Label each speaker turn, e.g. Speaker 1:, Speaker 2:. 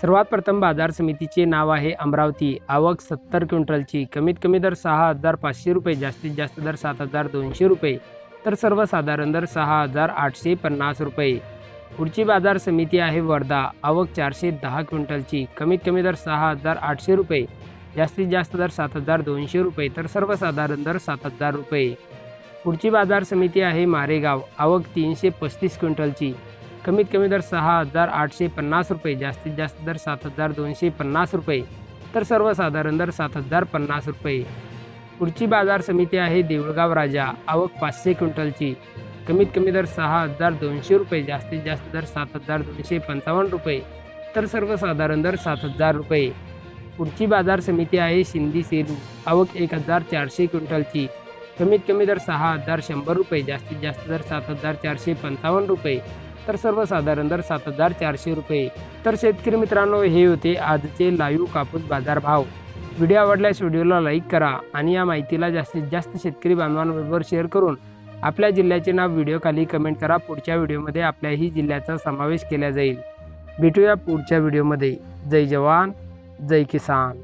Speaker 1: सर्वात प्रथम बाजार समितीचे नाव आहे अमरावती. आवक सत्तर क्विंटलची. कमीत कमी दर सहा हजार पाचशे रुपये जास्तीत जास्त दर सात हजार दोनशे रुपये. तर सर्वसाधारण दर सहा हजार आठशे पन्नास रुपये. पुढची बाजार समिती आहे वर्धा. आवक चारशे दहा क्विंटलची. कमीत कमी दर सहा हजार आठशे रुपये. जास्तीत जास्त दर सात हजार दोनशे रुपये. तर सर्वसाधारण दर सात हजार रुपये. पुढची बाजार समिती आहे मारेगाव. आवक तीनशे पस्तीस क्विंटलची. कमीत कमी दर सहा हजार आठशे पन्नास रुपये जास्तीत जास्त दर सात हजार दोनशे पन्नास रुपये तर सर्वसाधारण दर सात हजार पन्नास रुपये. पुढची बाजार समिती आहे देऊळगाव राजा आवक पाचशे क्विंटलची. कमीत कमी दर सहा हजार दोनशे रुपये जास्तीत जास्त दर सात हजार दोनशे पंचावन्न रुपये तर सर्वसाधारण दर सात हजार रुपये. पुढची बाजार समिती आहे शिंदी सेलू आवक एक हजार चारशे क्विंटलची. कमीत कमी दर सहा हजार शंभर रुपये जास्तीत जास्त दर सात हजार चारशे पंचावन्न रुपये तर सर्वसाधारण दर सात हजार चारशे रुपये. तर शेतकरी मित्रांनो हे होते आजचे लाईव्ह कापूस बाजार भाव व्हिडिओ आवडल्यास व्हिडिओला लाईक करा आणि या माहितीला जास्तीत जास्त शेतकरी बांधवांबरोबर शेअर करून आपल्या जिल्ह्याचे नाव व्हिडिओ खाली कमेंट करा. पुढच्या व्हिडिओमध्ये आपल्याही जिल्ह्याचा समावेश केला जाईल. भेटूया पुढच्या व्हिडिओमध्ये. जय जवान जय किसान.